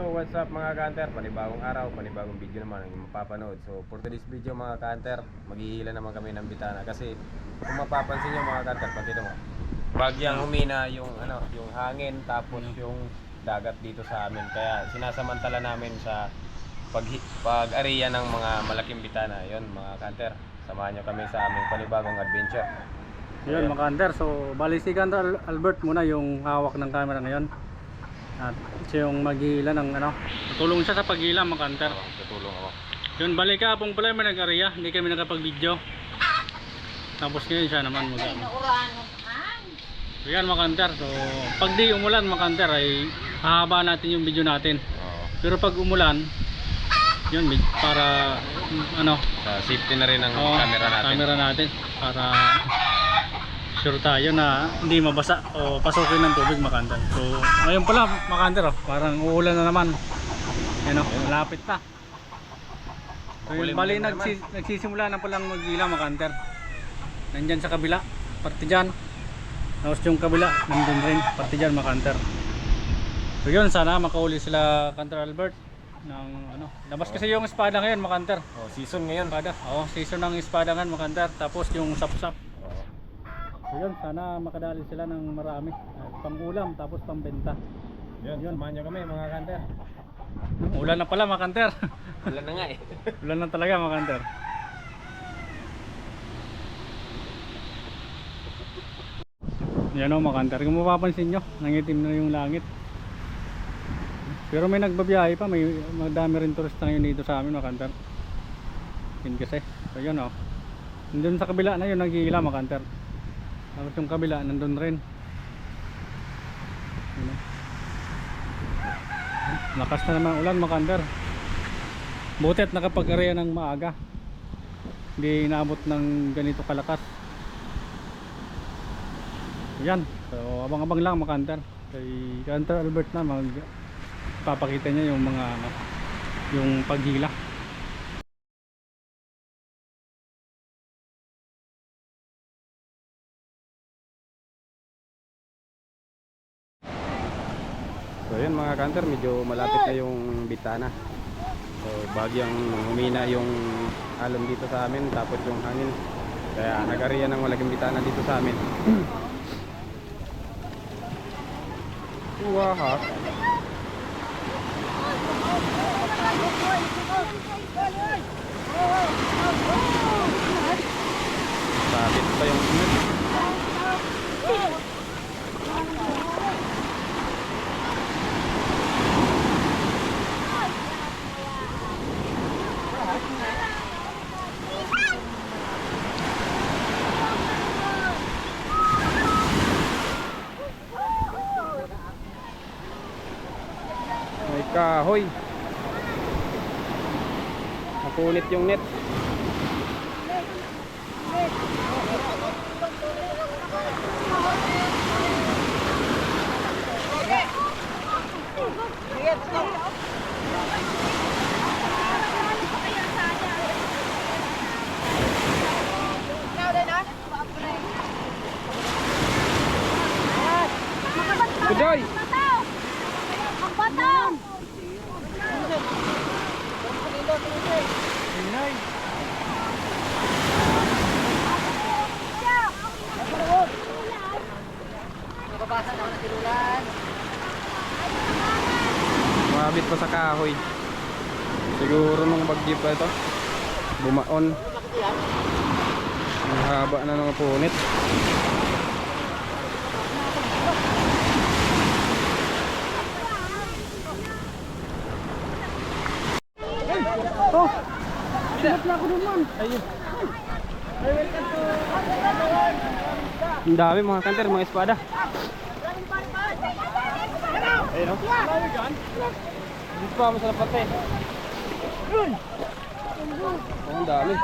So what's up mga kanter, panibagong araw, panibagong video naman ang mapapanood. So for today's video mga kanter, maghihila naman kami ng bitana Kasi kung mapapansin nyo mga kanter, pag ito mo. Bagyang humina yung, ano, yung hangin tapos yung dagat dito sa amin. Kaya sinasamantala namin sa pag, pag-ariya ng mga malaking bitana Yun mga kanter, samahan nyo kami sa aming panibagong adventure. Yun mga kanter, so bali si Kanter Al- Albert muna yung hawak ng camera ngayon At siya yung maghihila ng ano Tutulong siya sa paghila mga kanter Oo, tutulong ako. Yun bali ka pong pala may nag-area. Hindi kami nakapag-video. Tapos ngayon siya naman mag ano. Yan mga kanter, so pag di umulan mga kanter ay hahaba natin yung video natin. Oo. Pero pag umulan yun para ano. Sa safety na rin ng Oo, camera natin. camera natin. Para sure tayo na hindi mabasa o pasukin ng tubig makandan. So ngayon pala makandan oh, parang uulan na naman. Yan oh, malapit na. So yun, bali na nagsi, nagsisimula na palang magila makanter. Nandyan sa kabila, parte dyan. Tapos yung kabila, nandun rin, parte dyan makanter. So yun, sana makauli sila Kanter Albert ng ano. Labas kasi yung espada ngayon makanter. Oh, season ngayon Espada. Oo, season ng espada nga makantar. Tapos yung sapsap. Oo. So yun, sana makadali sila ng marami. Uh, pang-ulam, tapos pambenta. Yun, Yun. samahan nyo kami mga kanter. Ulan na pala makanter. Wala na nga eh. Ulan na talaga makanter. Yan o makanter. Kung mapapansin nyo, nangitim na yung langit. Pero may nagbabiyahe pa, may madami rin turista ngayon dito sa amin makanter. Yun kasi. So yun o. Nandun sa kabila na yun, nagigila makanter. Tapos yung kabila, nandun rin. Lakas na naman ulan makanter. Buti at nakapag-area ng maaga. Hindi inaabot ng ganito kalakas. Yan. So abang-abang lang makanter. Kay Kanter Albert na mag papakita niya yung mga ano, yung paghila. Kanter, medyo malapit na yung bitana. So bagyang humina yung alon dito sa amin, tapos yung hangin. Kaya nag-ariya ng malaking bitana dito sa amin. Wow. Sabit pa yung init. May kahoy. Napunit yung net. Kudoy! Pa sa kahoy. Siguro nung bagyo pa ito. Bumaon. Ang haba na ng punit. Oh! Sinat na ako naman. Ayun. Ang dami mga kanter, mga espada. Ayun o. Dito pa masarap pati. Oh, ang dami.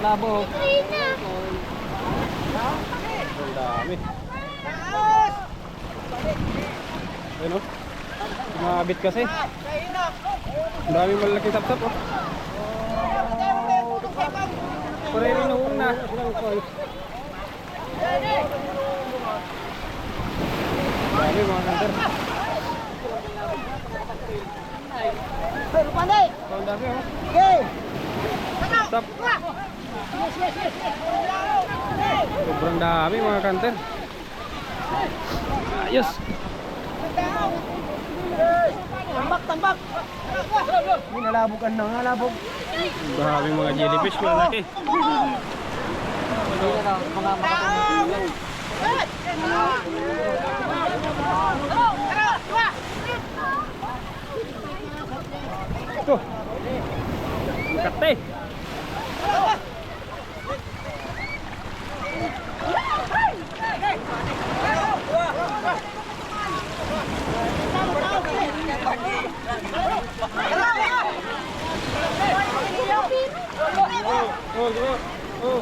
Labo. oh. Ang dami. Ayun o. Sumabit kasi. Ang dami malaki tap-tap oh. Pare rin na na. Dami mga kanter. Oh. Okay. Stop. Sobrang dami mga kanter. Ayos. Tambak, tambak. Hindi nalabogan na nga, labog. Dami mga jellyfish mga laki. Mga makatanggal. Oh. Ang Kate. Oh, di ba? Oh.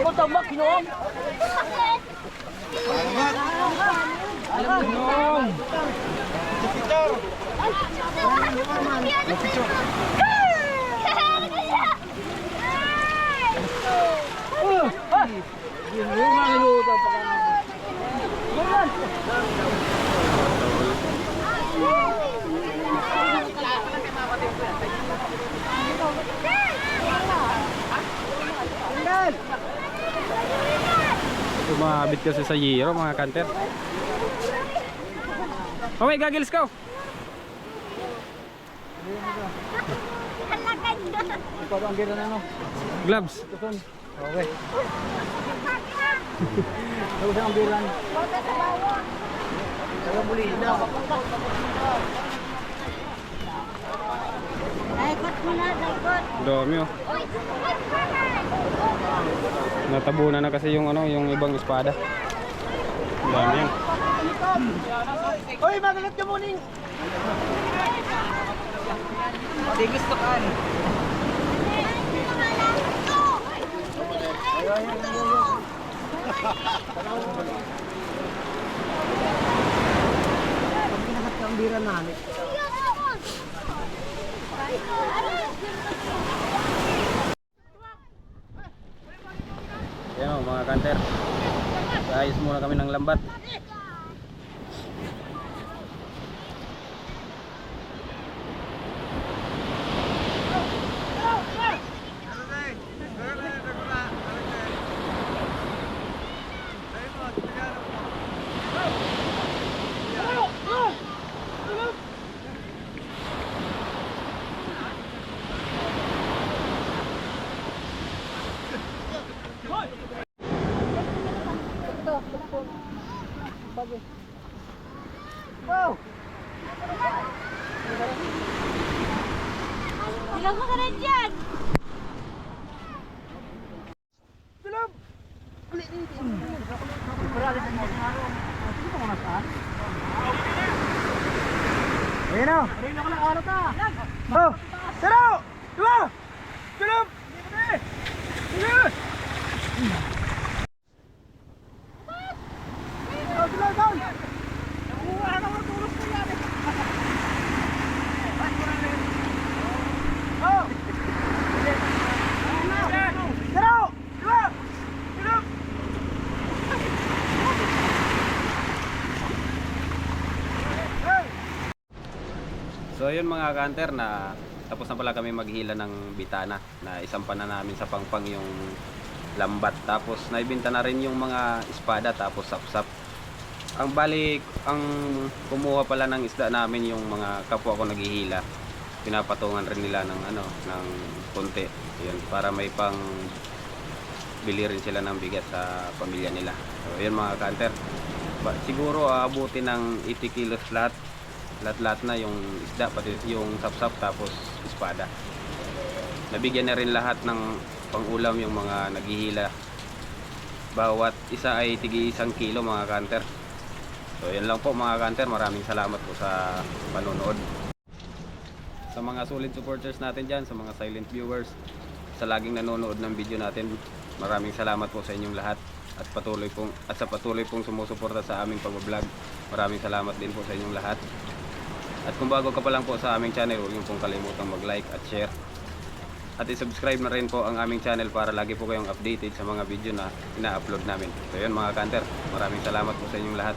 Ako tambak, kinuha. Tumabit kasi sa Yero mga kanter. Oh, may goggles ka. Gloves. Okay. Ikaw ang biran. Ikaw muli na. Naikot mo na, naikot. Dami oh. Natabunan na kasi yung ano, yung ibang espada. Dami yan. Hoy, magalit ka muning. Tigis na kan. Pag pinakat ka ang biran namin. Yan oh, mga kanter. Ayos muna kami ng lambat. Ilang mo ka rin dyan? Tulog! Uli dito. Parali sa mga araw. Sino ka mga saan? Ayun na. Ayun na ko lang araw ta. Oh! Tara! Diba? Tulog! Sige! Oh, tulog, down! Nakuha na ang tulog ko yan. Oh! Tara! Diba? Tulog! So mga kanter na tapos na pala kami maghila ng bitana na isampan na namin sa pangpang yung lambat. Tapos naibenta na rin yung mga espada tapos sapsap. Ang balik ang kumuha pala ng isda namin yung mga kapwa ko naghihila pinapatungan rin nila ng ano ng konti. Yun para may pang bili rin sila ng bigas sa pamilya nila. So yun mga kanter. Siguro aabutin ng 80 kilos lahat lahat-lahat na yung isda pati yung sapsap tapos espada nabigyan na rin lahat ng pangulam yung mga naghihila bawat isa ay tigi isang kilo mga kanter so yan lang po mga kanter maraming salamat po sa panonood sa mga solid supporters natin dyan, sa mga silent viewers, sa laging nanonood ng video natin. Maraming salamat po sa inyong lahat at patuloy pong at sa patuloy pong sumusuporta sa aming pag-vlog. Maraming salamat din po sa inyong lahat. At kung bago ka pa lang po sa aming channel, huwag niyo pong kalimutang mag-like at share. At i-subscribe na rin po ang aming channel para lagi po kayong updated sa mga video na ina-upload namin. So yun mga kanter, maraming salamat po sa inyong lahat.